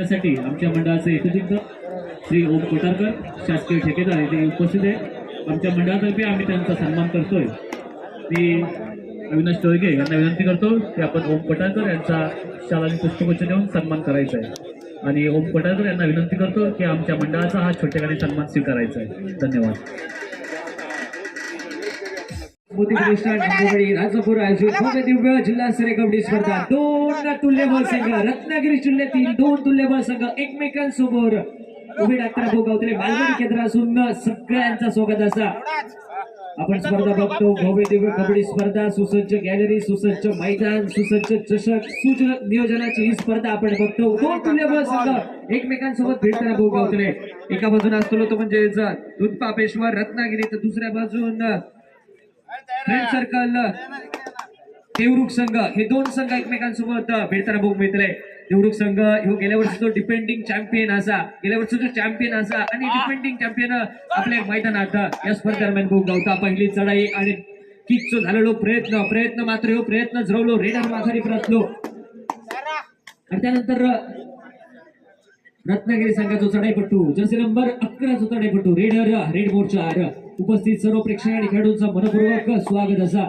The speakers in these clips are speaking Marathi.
त्यासाठी आमच्या मंडळाचे एकत्रित श्री ओम कोटारकर शासकीय ठेकेदार येथे उपस्थित आहे. आमच्या मंडळातर्फे आम्ही त्यांचा सन्मान करतोय. मी अविनाश टोळगे यांना विनंती करतो की आपण ओम कोटारकर यांचा शालानी पुष्पगुच्छ देऊन सन्मान करायचा आहे. आणि ओम कोटारकर यांना विनंती करतो की आमच्या मंडळाचा हा छोट्या सन्मान स्वीकारायचा आहे. धन्यवाद. मोदी प्रतिष्ठान आंबेवाडी राजापूर आयोजित भव्य दिव्य जिल्हास्तरीय कबड्डी स्पर्धा. दोन तुल्यबळ संघ रत्नागिरी जिल्ह्यातील दोन तुल्यबळ संघ एकमेकांसमोर. उभे डॉक्टर भाऊ गावतरे बालवाडी केंद्र असून सगळ्यांचा स्वागत असा. आपण स्पर्धा बघतो भव्य दिव्य कबड्डी स्पर्धा सुसज्ज गॅलरी सुसज्ज मैदान सुसज्ज चषक सुज नियोजनाची ही स्पर्धा आपण बघतो. दोन तुल्यबळ संघ एकमेकांसोबत भेटताना भाऊ गावतरे एका बाजून असतो तो म्हणजे दुधपापेश्वर रत्नागिरी तर दुसऱ्या बाजून फ्रेंड सर्कल देवरुख संघ. हे दोन संघ एकमेकांसोबत भेटताना बघून मिळतले देवरुख संघ ह्यो गेल्या वर्षीचो डिपेंडिंग चॅम्पियन असा. गेल्या वर्षीचो चॅम्पियन असा. आणि डिपेंडिंग चॅम्पियन आपल्या मैदानात या स्पर्धेदरम्यान बघू गावता पहिली चढाई आणि किकचो झालेलो प्रयत्न प्रयत्न मात्र ह्यो प्रयत्न झरवलो. रेडर माघारी परतलो आणि त्यानंतर रत्नागिरी संघाचो चढाईपट्टू जर्सी नंबर अकराचो चढाईपट्टू रेडर रेड मोर्चा उपस्थित सर्व प्रेक्षक आणि खेळाडूंचा मनपूर्वक स्वागत असा.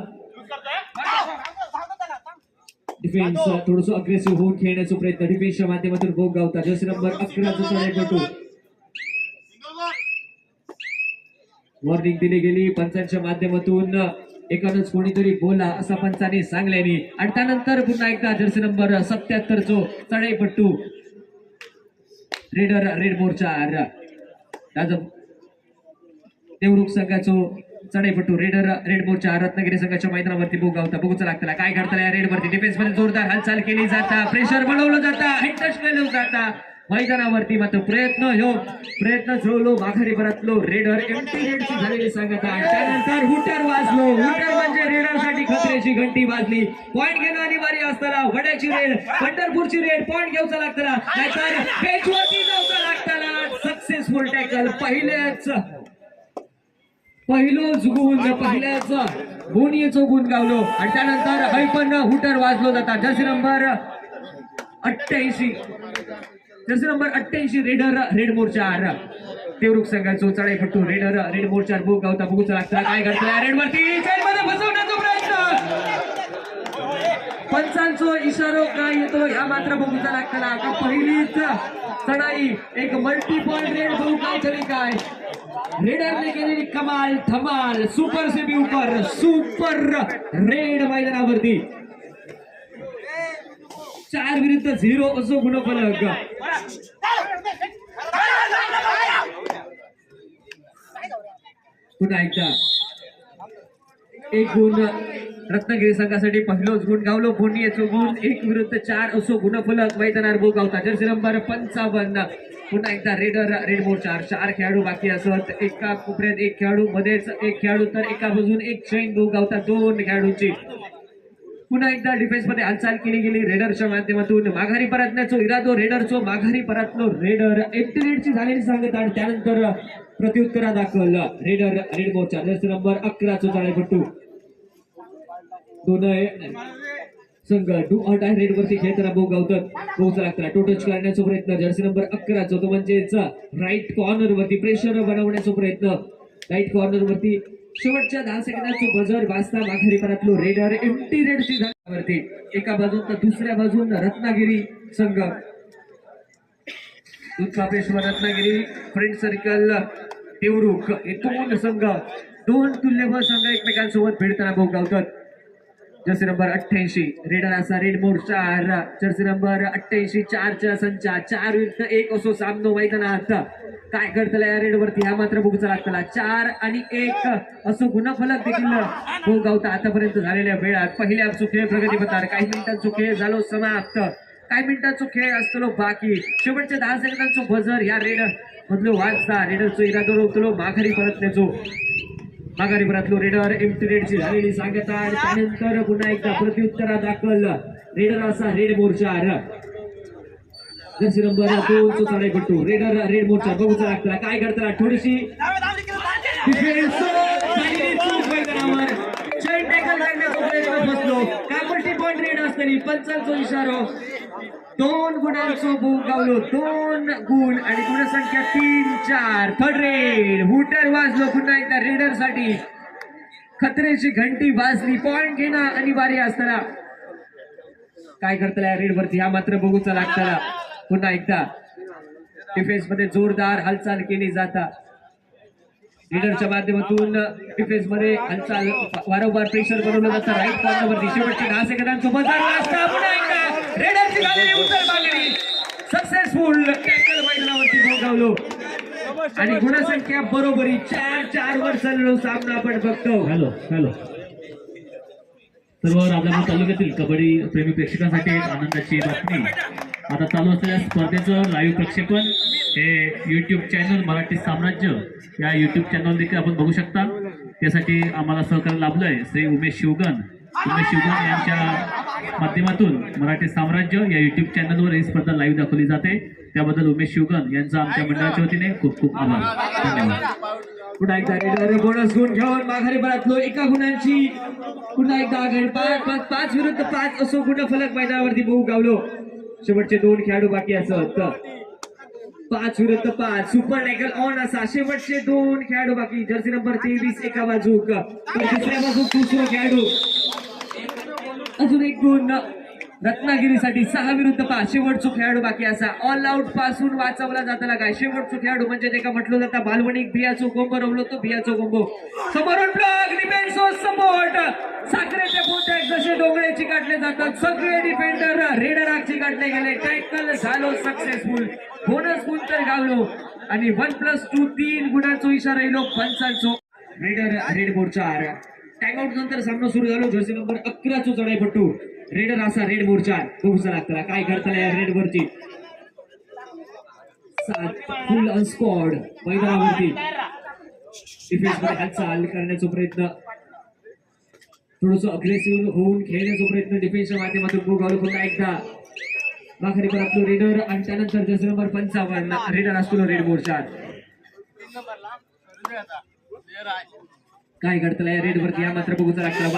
डिफेन्स थोडस अग्रेसिव्ह होऊन खेळण्याचा प्रयत्न. डिफेन्सच्या माध्यमातून भोग गावता. जर्सी नंबर अकराचा वॉर्निंग दिली गेली. पंचांच्या माध्यमातून एकानच कोणीतरी बोला असं पंचाने सांगल्याने. आणि त्यानंतर पुन्हा एकदा जर्सी नंबर सत्याहत्तर जो चढाईपट्टू रेडर रेड मोर्चा राजा देवरुख संघाचो चढाईपट्टू रेडर रेड मोर्चा रत्नागिरी संघाच्या मैदानावरती बोगावता बघूच लागताला काय घडताला या रेडवरती डिफेन्समध्ये जोरदार हालचाल केली जाता. प्रेशर बनवलं जाता. हिटच केलं जाता. मैदानावरती मात्र प्रयत्न हो. प्रयत्न झोलो माघारी परतलो. रेडर एमटी रेडची झालेली सांगत. आहे त्यानंतर हुटर वाजलो. हुटर म्हणजे रेडरसाठी खतऱ्याची घंटी वाजली. पॉइंट घेणं अनिवार्य असताना वड्याची रेड पंढरपूरची रेड पॉइंट घेऊचा लागताना. नाहीतर बेचवरती जाऊचा लागताना. सक्सेसफुल टॅकल पहिल्याच पहिलोच गुण पहिल्याच गुणीचो गुण गावलो. आणि त्यानंतर हय पण हुटर वाजलो जाता. जर्सी नंबर अठ्ठ्याऐंशी. जर्सी नंबर अठ्ठ्याऐंशी रेडर रेड मोर्चा देवरुख संघाचो चढाईपट्टू रेडर रेड मोर्चा बघू गावता बघूच लागता काय घडतंय. रेड वरती मध्ये फसवण्याचा प्रयत्न. पंचांचो इशारो काय येतो ह्या मात्र बघूचा लागताना का पहिलीच चढाई. एक मल्टी पॉइंट रेड बघू काय तरी काय? रेडरने केलेली कमाल धमाल सुपर से भी ऊपर सुपर रेड मैदानावरती चार विरुद्ध झिरो असो गुणफलक पुन्हा एकदा. एक गुण रत्नागिरी संघासाठी पहिलोच गुण गावलो बोनियेचो गुण? एक विरुद्ध चार असो गुणफलक मैदानावर बो गावता जर्सी नंबर पंचावन्न. पुन्हा एकदा रेडर रेड मोर्चा चार खेळाडू बाकी असत. एका कोपऱ्यात एक खेळाडू मध्येच एक खेळाडू तर एका बाजून एक चैन दो गावता दोन खेळाडूंची. पुन्हा एकदा डिफेन्समध्ये हालचाल केली गेली रेडरच्या माध्यमातून. माघारी परतण्याचो इरादो रेडरचो माघारी परतलो रेडर एमटी रेडची झालेली सांगत आणि त्यानंतर प्रत्युत्तरा दाखल रेडर रेड मोर्चा जर्सी नंबर अकराचो पट्टू दोन संघ डू अट आहे रेड वरती खेळताना बो गावतात पोहोचला लागताना टोटच करण्याचा प्रयत्न. जर्सी नंबर अकराचा तो म्हणजेच राईट कॉर्नर वरती प्रेशर बनवण्याचा प्रयत्न. राईट कॉर्नर वरती शेवटच्या दहा सेकंदाचं बजर वाजता माघारी रेडर एमटी रेडची वरती. एका बाजून तर दुसऱ्या बाजून रत्नागिरी संघ. दुधकापेश्वर रत्नागिरी फ्रेंड सर्कल देवरुख एकूण संघ. दोन तुल्यबळ संघ एकमेकांसोबत भेटताना भाऊ गावतात जर्सी नंबर अठ्ठ्याऐंशी. रेडर असा रेड मोर्चा जर्सी नंबर अठ्ठ्याऐंशी चारच्या संचा. चार विरुद्ध एक असो सामनो मैदानात काय करतला या रेड वरती? हा मात्र बघूचा लागतला. चार आणि एक असो गुणफलक देखील भाऊ गवता आतापर्यंत झालेल्या वेळात. पहिल्या खेळ प्रगतीपत्र काही मिनिटांचो खेळ झालो समाप्त. काही मिनिटांचो खेळ असतो बाकी. शेवटच्या दहा सेकंदांचो बजर या रेड मधलो वाजता. रेडरचो इरादो रोवतलो माघारी परतण्याचो. माघारी परतलो रेडर एमटी रेडची झालेली सांगता आणि त्यानंतर पुन्हा एकदा प्रत्युत्तरा दाखल. रेडर असा रेड मोर्चा. जर्सी नंबर दोन चो चढाईपट्टू रेडर रेड मोर्चा. बघूचा लागताना काय करताना थोडीशी डिफेन्स झालेली चूक मैदानावर काय मल्टी पॉइंट रेड असताना पंचांचो इशारो. दोन गुणांचो भू गावलो. दोन गुण आणि गुणसंख्या तीन चार. Third red. हुटर वाजलो पुन्हा एकदा रेडरसाठी खतरेची घंटी वाजली. पॉइंट घेणं अनिवार्य असताना. काय करतला रेड वरती हा मात्र बघूचा लागताना पुन्हा एकदा. डिफेन्समध्ये जोरदार हालचाल केली जाता. लीडरच्या माध्यमातून डिफेन्समध्ये हालचाल वारंवार प्रेशर बनवलं जातं. राईट कॉर्नरवरती शेवटच्या दहा सेकंदांसोबत पुन्हा एकदा. रेडरची झालेली उत्तर मांडली सक्सेसफुल टॅकल मैदानावरती भोगावलो आणि गुणसंख्या बरोबरी चार चार वर चाललो सामना आपण बघतो. Hello hello. सर्व राजापूर तालुक्यातील कबड्डी प्रेमी प्रेक्षकांसाठी आनंदाची बातमी. आता चालू असलेल्या स्पर्धेचं लाईव्ह प्रक्षेपण हे युट्यूब चॅनल मराठी साम्राज्य या युट्यूब चॅनल देखील आपण बघू शकता. त्यासाठी आम्हाला सहकार्य लाभलंय श्री उमेश शिवगण उमेश शिवगण यांच्या माध्यमातून मराठी साम्राज्य या युट्यूब चॅनलवर ही स्पर्धा लाईव्ह दाखवली जाते. त्याबद्दल उमेश शिवगण यांचा आमच्या मंडळाच्या वतीने खूप खूप आभार. धन्यवाद. पुन्हा एकदा रेडर बोनस गुण घेऊन माघारी परतलो एका गुणांची. पुन्हा एकदा आघाडी पाच पाच पाच विरुद्ध पाच असो गुणफलक मैदानावरती बहु गावलो. शेवटचे दोन खेळाडू बाकी असत पाच विरुद्ध पाच सुपर टॅकल ऑन असा. शेवटचे दोन खेळाडू बाकी. जर्सी नंबर तेवीस एका बाजूक. तर दुसऱ्या बाजूक दुसरा खेळाडू. अजून एक गुण. रत्नागिरीसाठी सहा विरुद्ध पाच शेवटचो खेळाडू बाकी असा. ऑल आउटपासून वाचवला जाताला काय? शेवटचो खेळाडू म्हणजे ते का म्हटलं जाता बालवणीक भियाचो गोंबो रवलो तो भियाचो गोंबो समोरून ब्लॉक डिफेन्स सपोर्ट साखरेचे पोते जसे डोंगरे काढले जातात सगळे डिफेंडर रेडर काढले गेले. टॅकल झालो सक्सेसफुल बोनस गुण तर गावलो. आणि वन प्लस टू तीन गुणांचो इशारा येलो. पंचांचो रेडर रेड आर. टॅगआउट नंतर सामना सुरू झालो. जर्सी नंबर अकराचो चढाईपट्टू रेडर असा रेड मोर्चा. बघूचा लागतला काय करतला या रेड वरती? सात फुल अनस्कॉड मैदानावरती. डिफेन्समध्ये हालचाल करण्याचा प्रयत्न. थोडस अग्रेसिव्ह होऊन खेळण्याचा प्रयत्न डिफेन्सच्या माध्यमातून गोगावलो पुन्हा एकदा. माघारी पण आपलं रेडर आणि त्यानंतर जर्सी नंबर पंचावन्न. रेडर असतो रेड मोर्चा. काय घडतलं या रेड वरती या मात्र बघूच लागतं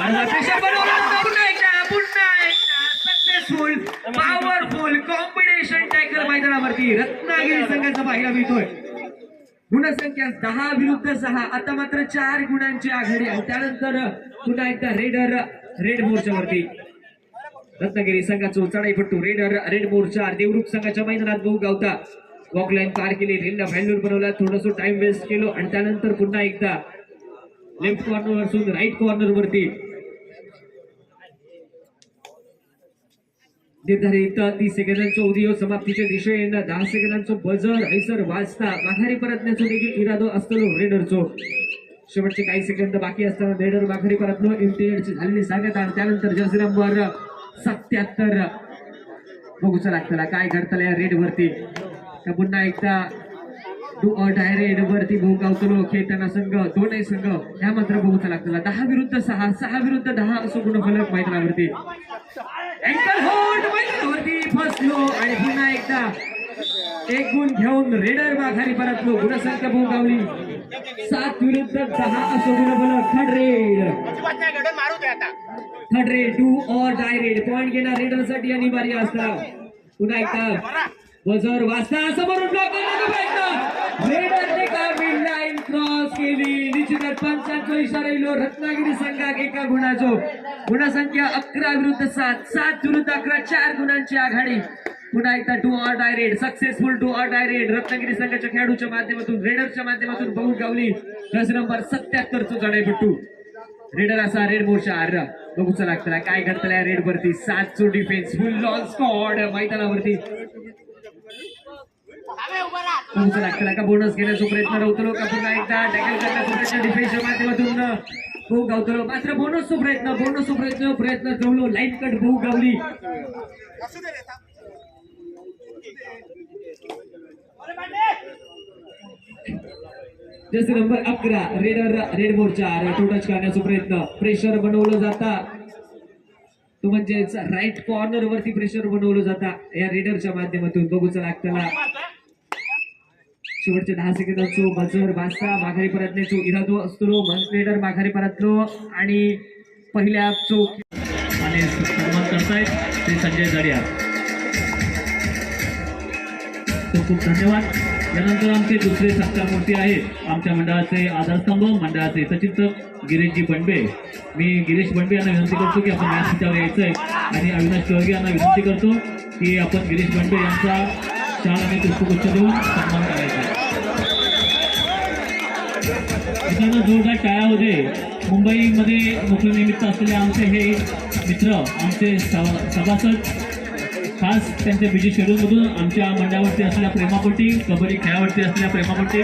सक्सेसफुल पॉवरफुल कॉम्बिनेशन टॅकल मैदानावरती रत्नागिरी संघाचा पाहायला मिळतोय. गुणसंख्या दहा विरुद्ध सहा. आता मात्र चार गुणांची आघाडी आणि त्यानंतर पुन्हा एकदा रेडर रेड मोर्चावरती रत्नागिरी संघाचो चढाईपट्टू रेडर रेड मोर्चा देवरुख संघाच्या मैदानात बहु गावता. वॉकलाईन पार केली. रेडला व्हॅल्यूर बनवला. थोडस टाइम वेस्ट केलो. आणि त्यानंतर पुन्हा एकदा लेफ्ट कॉर्नर वरसून राईट कॉर्नर वरती. निर्धारित तीस सेकंदांचा उदयो समाप्तीच्या दिशेनं दहा सेकंदांचो बजर हैसर वाजता माघारी परतण्याचा देखील इरादो असतो रेडरचो. शेवटचे काही सेकंद बाकी असताना रेडर माघारी परतलो इम्पिरियडची झालेली सांगत आणि त्यानंतर जर्सी नंबर सत्याहत्तर. बघूचा लागतला काय घडतला या रेड वरती पुन्हा एकदा टू अ डायरेड वरती भोगावतलो खेळताना संघ दोनही संघ ह्या मात्र बघूचा लागतला. दहा विरुद्ध सहा सहा विरुद्ध दहा असो गुणफलक मैदानावरती. अँकल होल्ड मैदानावरती फसलो आणि पुन्हा एकदा एक गुण घेऊन रेडर माघारी परतलो. गुणसंख्या भोगावली. सात विरुद्ध दहा असो गुणफलक third raid. Third raid do or die raid point घेणार रेडरसाठी अनिवार्य असतात पुन्हा एकदा. बजर वाजता समोरून ब्लॉक करण्याचा प्रयत्न. लाईन क्रॉस केली? निश्चितच पंचांचा इशारा येलो रत्नागिरी संघाक एका गुणाचो गुणसंख्या अकरा विरुद्ध सात सात विरुद्ध अकरा चार गुणांची आघाडी. पुन्हा एकदा do or die raid successful do or die raid Ratnagiri संघाच्या खेळाडूच्या माध्यमातून रेडरच्या माध्यमातून बहु गावली. रस नंबर सत्याहत्तर चो चढाईपट्टू रेडर असा रेड मोर्चा बघूचा लागतला काय करतलाय रेड वरती. सात चो डिफेन्स फुल लॉन स्कॉड मैदानावरती. का बोनस घेण्याचा प्रयत्न रवतलो का पुन्हा एकदा टॅकल करण्याचा प्रयत्न डिफेन्सच्या माध्यमातून गावतलो मात्र बोनसचा प्रयत्न बोनसचा प्रयत्न प्रयत्न ठेवलो लाईन कट गावली. जसे नंबर अकरा रेडर रेड मोर्चा टू टच करण्याचा प्रयत्न. प्रेशर बनवलं जाता. तो म्हणजेच राईट कॉर्नर वरती प्रेशर बनवलं जाता या रेडरच्या माध्यमातून. बघूचा लागताना शेवटचे दहा सेकंदाचो बजर बासा माघारी परतण्याचो इरादो असतो बन माघारी परतलो आणि पहिल्या चोक आणि सन्मान करतायत ते संजय जडिया खूप खूप धन्यवाद. यानंतर आमचे दुसरे सत्कारमूर्ती आहेत आमच्या मंडळाचे आधारस्तंभ मंडळाचे सचिंतक गिरीशजी बंडबे मी गिरीश बंडबे यांना विनंती करतो की आपण व्यासपीठावर यायचं आहे आणि अविनाश चौगे यांना विनंती करतो की आपण गिरीश बंडबे यांचा शाल पुष्पगुच्छ देऊन सन्मान करायचा. मित्रांनो जोरदार टाळ्या होते मुंबईमध्ये नोकरीनिमित्त असलेले आमचे हे मित्र आमचे सभासद खास त्यांच्या बिजी शेड्यूलमधून आमच्या मंडळावरती असलेल्या प्रेमापोटी कबड्डी खेळावरती असलेल्या प्रेमापोटी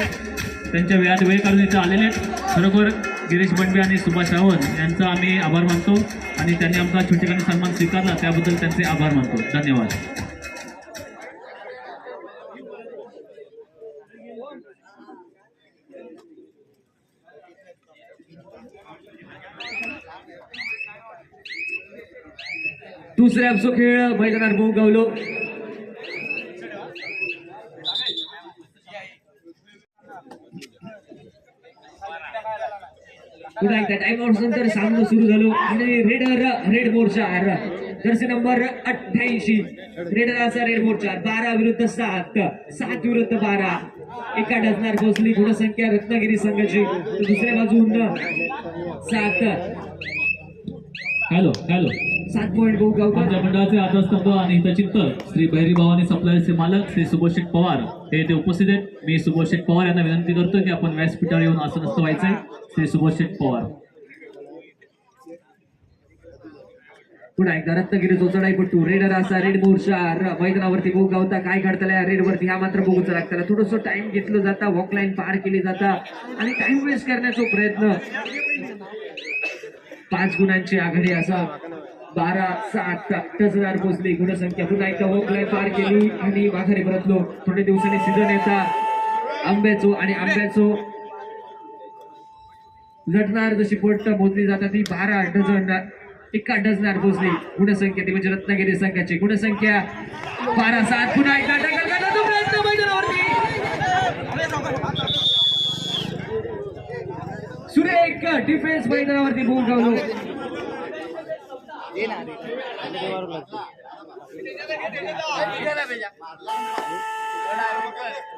त्यांच्या वेळात वेळ काढून इथं आलेले आहेत. खरोखर गिरीश बंडे आणि सुभाष रावत यांचा आम्ही आभार मानतो आणि त्यांनी आमचा छोटेखानी सन्मान स्वीकारला त्याबद्दल त्यांचे आभार मानतो. धन्यवाद. दुसऱ्या आमचो खेळ मैदानात भाऊ गावलो. पुन्हा एकदा टाइम आउट नंतर सामना सुरू झालो. आणि रेडर रेड मोर्चा जर्सी नंबर अठ्ठ्याऐंशी. रेडर असा रेड मोर्चा बारा विरुद्ध सात. सात विरुद्ध बारा. एका डझनार पोहोचली. गुणसंख्या रत्नागिरी संघाची. दुसऱ्या बाजून सात. Hello hello. सात पॉईंट गो गावकर आमच्या मंडळाचे आधारस्तंभ आणि हितचिंतक श्री बहिरी भवानी सप्लायरचे मालक श्री सुबोध पवार. हे ते उपस्थित आहेत. मी सुबोध पवार यांना विनंती करतो की आपण व्यासपीठावर येऊन असं नसतं व्हायचंय. श्री सुबोध पवार. पुन्हा एकदा रत्नागिरी पट्टू रेडर असा रेड मोर्चा मैदानावरती गो गावता. काय काढताला रेड वरती हा मात्र बघूच लागताना थोडस टाइम घेतलं जाता वॉक लाईन पार केली जाता आणि टाइम वेस्ट करण्याचा प्रयत्न. पाच गुणांची आघाडी असा बारा सात टचदार पोचली गुणसंख्या पुन्हा एकदा वॉक पार केली आणि वाघारी परतलो. थोड्या दिवसांनी सीझन येता. आंब्याचो आणि आंब्याचो लढणार जशी पोट मोजली जातात ती बारा डझन एका डझनार पोहोचली. गुणसंख्या ती म्हणजे रत्नागिरी संघाची. गुणसंख्या बारा सात पुन्हा एकदा प्रयत्न मैदानावरती. सुरेख डिफेन्स मैदानावरती बोल गावलो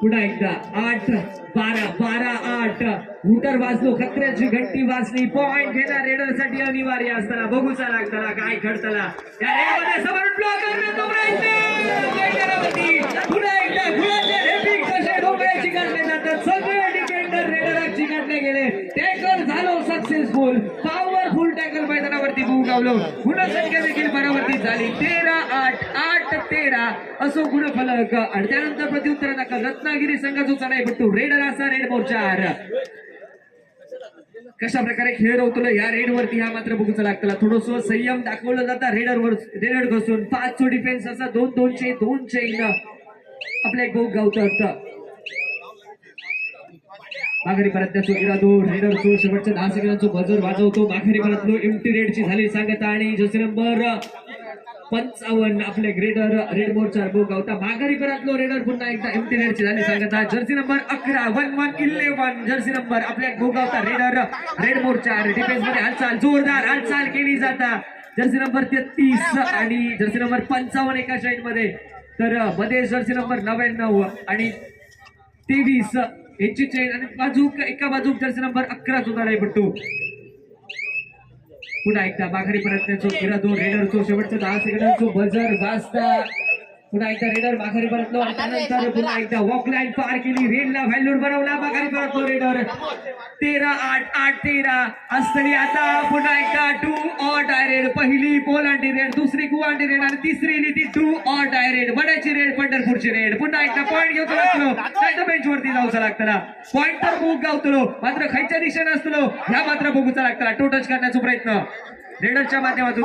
पुन्हा एकदा आठ बारा बारा आठ. हुटर वाजलो खत्र्याची घंटी वाजली. पॉइंट घेणार रेडरसाठी अनिवार्य असताना. बघूचा लागताना काय घडताना रेडमध्ये समोर ब्लॉक करण्याचा प्रयत्न. पुन्हा एकदा कसे जातात सगळे डिफेंडर रेडर चिकाटले गेले टॅकल झालो सक्सेसफुल पॉवरफुल टॅकल मैदानावरती गुणसंख्या देखील परावर्तित झाली. तेरा आठ आठ तेरा. असो गुणफलक आणि त्यानंतर प्रत्युत्तर दाखल. रत्नागिरी संघाचा चढाईपट्टू रेडर असा रेड मोर्चार कशा प्रकारे खेळ रवतलो या रेड वरती हा मात्र बघूच लागतला. थोडस संयम दाखवलं जातं रेडर वर रेडर घसून. पाच चो डिफेन्स असा दोन दोनशे दोन चेन आपल्या एक बोग गावतात माघारी परतण्याचो इरादो रेडरचो शेवटच्या दहा सेकंदाचो बजर वाजवतो. माघारी परतलो एमटी रेडची झाली सांगता आणि जसे नंबर पंचावन्न आपले ग्रेडर रेड मोर्चा बो गावता. माघारी परतलो रेडर पुन्हा एकदा एमटी रेडची झाली सांगता. जर्सी नंबर अकरा one one eleven jersey number आपल्या गोगावता रेडर रेड मोर्चा. डिफेन्समध्ये हालचाल जोरदार हालचाल केली जाता. जर्सी नंबर तेहतीस आणि जर्सी नंबर पंचावन्न एका साईडमध्ये. तर मध्ये जर्सी नंबर नव्याण्णव आणि तेवीस यांची चेन आणि बाजूक एका बाजू उपचारचा नंबर अकरा सुद्धा बट्टू. पुन्हा एकदा माघारी परतण्याचो इरादो रेडरचो शेवटचा दहा सेकंदाचो बजर वाजता. पुन्हा एकदा रेडर माघारी परतलो. त्यानंतर पुन्हा एकदा वॉक लाईन पार केली. रेडला व्हॅल्यूर बनवला. माघारी परतलो रेडर तेरा आठ आठ तेरा. असतरी आता पुन्हा एकदा टू ऑर डायरेड पहिली पोलांडी रेड दुसरी गुवांडी रेड आणि तिसरी ती टू ऑर डायरेड बड्याची रेड पंढरपूरची रेड पुन्हा एकदा पॉईंट घेऊन लागतो नाही तर बेंच वरती जाऊचा लागतला. पॉईंट तर बुक गावतलो. मात्र खायच्या दिशेने असतलो. ह्या मात्र बघूचा लागतला. टो टच करण्याचा प्रयत्न. रेडरच्या माध्यमातून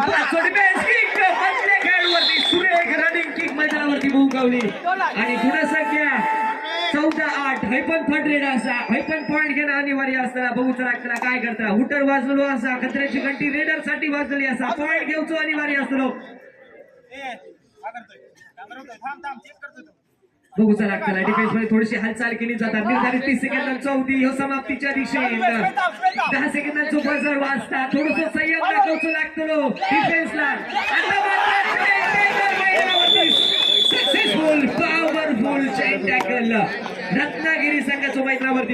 खेळाडूवरती सुरेख रनिंग किक मैदानावरती बुक गावली आणि गुणसंख्या चौदा आठ. हैपन थर्ड रेड असा. हैपन पॉईंट घेणं अनिवार्य असताना बघूच लागताना काय करता? हुटर वाजलो असा. खत्र्याची घंटी रेडरसाठी वाजली असा. पॉईंट घेऊचो अनिवार्य असतो. डिफेन्समध्ये थोडीशी हालचाल केली जातात. निर्धारित तीस सेकंदांचा अवधी ह्यो समाप्तीच्या दिशेने. दहा सेकंदांचो बजर वाजता थोडस संयम दाखवचो लागतो डिफेन्सला सक्सेसफुल पॉवरफुल चेन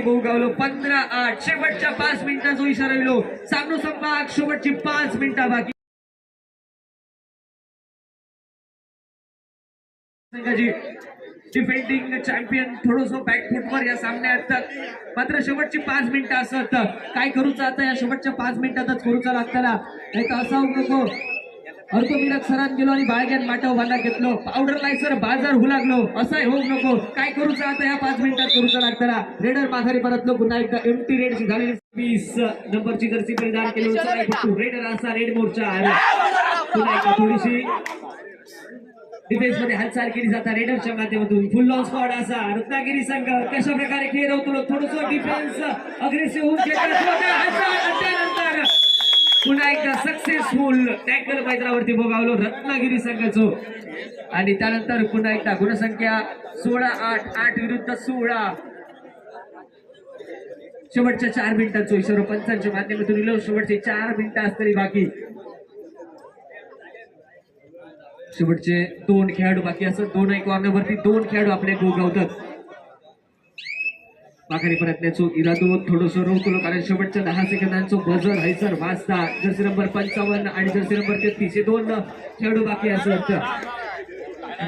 भाऊ गावलो. पंधरा आठ शेवटच्या पाच मिनिटाचा इशारा दिलो. सामनो संपाक शेवटची पाच मिनिटं बाकी. संघाची डिफेंडिंग चॅम्पियन थोडस बॅकफुटवर या सामन्यात. मात्र शेवटची पाच मिनिटं असत काय करूचं आता या शेवटच्या पाच मिनिटातच करूचा लागताना नाही तर असा होऊ नको. अर्थोमिरक सरान गेलो आणि बाळग्यान माटाव बांधा घेतलो. पावडर लायसर बाजार होऊ लागलो. असंही होऊ नको. काय करूचं आता या पाच मिनिटात करूचा लागताना रेडर माघारी परतलो. पुन्हा एकदा एमटी रेड झालेली वीस नंबरची जर्सी परिधान केली. रेडर असा रेड मोर्चा पुन्हा एकदा थोडीशी डिफेन्समध्ये हालचाल केली जाता रेडरच्या माध्यमातून. फुल लॉन्ग स्क्वॉड असा. रत्नागिरी संघ कशा प्रकारे खेळ होतो थोडस डिफेन्स अग्रेसिव्ह होऊन त्यानंतर पुन्हा एकदा सक्सेसफुल टॅकल मैदानावरती भोगावलो रत्नागिरी संघाचो. आणि त्यानंतर पुन्हा एकदा गुणसंख्या सोळा आठ आठ विरुद्ध सोळा. शेवटच्या चार मिनिटांचो इशारो. पंचांच्या माध्यमातून शेवटचे चार मिनिटं असतरी बाकी. शेवटचे दोन खेळाडू बाकी असत दोन एक कॉर्नरवरती दोन खेळाडू आपले गोगावतात माघारी परतण्याचो इरादो थोडस रोखलो कारण शेवटच्या दहा सेकंदांचो बजर हैसर वाजता जर्सी नंबर पंचावन्न आणि जर्सी नंबर तेहतीस हे दोन खेळाडू बाकी असत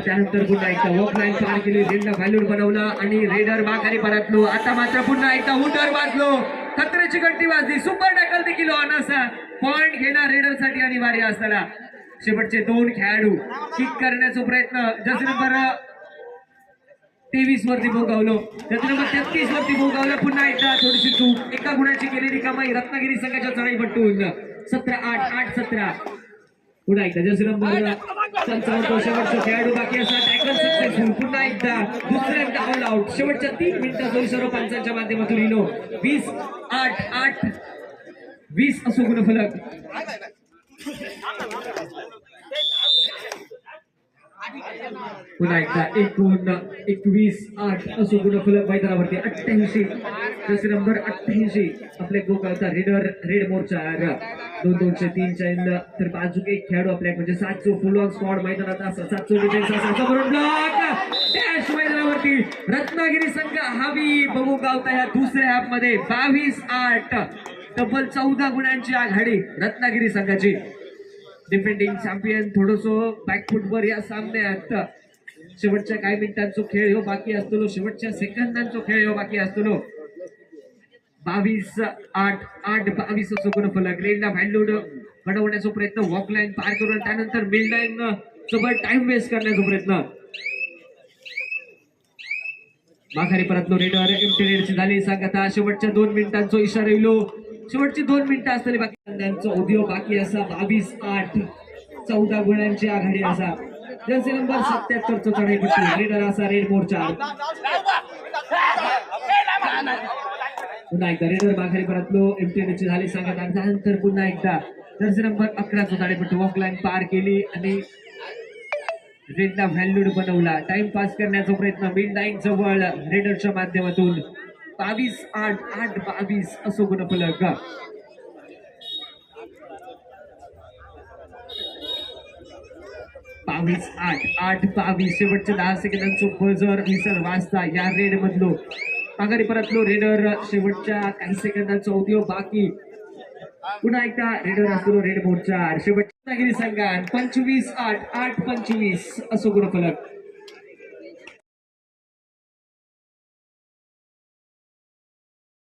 त्यानंतर पुन्हा एकदा ऑफलाईन पार केली. रेडला व्हॅल्यूड बनवला आणि रेडर माघारी परतलो. आता मात्र पुन्हा एकदा हुटर वाजलो खत्रेची घंटी वाजली. सुपर टॅकल देखील ऑन असा. पॉइंट घेणार रेडरसाठी अनिवार्य असताना. शेवटचे दोन खेळाडू किक करण्याचा प्रयत्न. जसं नंबर तेवीस वरती भोगावलो. जसं नंबर तेहतीस वरती भोगावलं पुन्हा एकदा थोडीशी चूक. एका गुणाची केलेली कमाई रत्नागिरी संघाच्या चढाई पट्टून सतरा आठ आठ सतरा. पुन्हा एकदा जसं नंबर पंचावन्न शेवटचा खेळाडू बाकी असा टॅकल सक्सेसफुल पुन्हा एकदा दुसऱ्यांदा ऑल आउट शेवटच्या तीन मिनिटात सर्व पंचांच्या माध्यमातून लिहिलो. वीस आठ आठ. वीस असो गुणफलक. पुन्हा एकदा एकूण एकवीस आठ असो गुणफलक मैदानावरती अठ्ठ्याऐंशी. दुसरे नंबर अठ्ठ्याऐंशी. आपल्या गोकाळचा रेडर रेड मोर्चा दोन दोनशे तीन चैन तर बाजूक एक खेळाडू आपल्या म्हणजे सातशे फुल ऑन स्पॉट मैदानात असा सातशे डिफेन्स डॅश मैदानावरती रत्नागिरी संघ हवी. बघू गावता या दुसऱ्या ऍपमध्ये. बावीस आठ. तब्बल चौदा गुणांची आघाडी रत्नागिरी संघाची. डिफेंडिंग चॅम्पियन थोडस बॅकफुटवर या सामन्यात शेवटच्या काही मिनिटांचो खेळ हो बाकी असतो शेवटच्या सेकंदांचो खेळ हो बाकी असतो बावीस आठ आठ बावीस असो गुण फलक? लेनला व्हॅल्यूड बनवण्याचा प्रयत्न वॉक लाईन पार करून त्यानंतर मिड लाईन सोबत टाइम वेस्ट करण्याचा प्रयत्न. माघारी परतलो. रेडर एमटी रेडची झाली. सांगता शेवटच्या दोन मिनिटांचो इशारा येलो शेवटची दोन मिनिटं असतली बाकी त्यांचा उद्योग बाकी असा बावीस आठ चौदा गुणांची आघाडी असा. जर्सी नंबर सत्याहत्तरचो चढाई पट्टी. रेडर असा रेड मोर्चा. पुन्हा एकदा रेडर माघारी परतलो. एमटीएनची झाली सांगत आणि त्यानंतर पुन्हा एकदा जर्सी नंबर अकरा चढाईपट्टी वॉक लाईन पार केली आणि रेडला व्हॅल्यूड बनवला. टाइम पास करण्याचा प्रयत्न. मिड लाईन जवळ. रेडरच्या माध्यमातून बावीस आठ आठ बावीस असो गुणफलक बावीस आठ आठ बावीस. शेवटच्या दहा सेकंदांचं बजर विसर वाजता या रेड मधलो. माघारी परतलो रेडर शेवटच्या काही सेकंदांचा उद्योग बाकी. पुन्हा एकदा रेडर असतो रेड मोर्चा. शेवटच्या संघात पंचवीस आठ आठ पंचवीस असो गुणफलक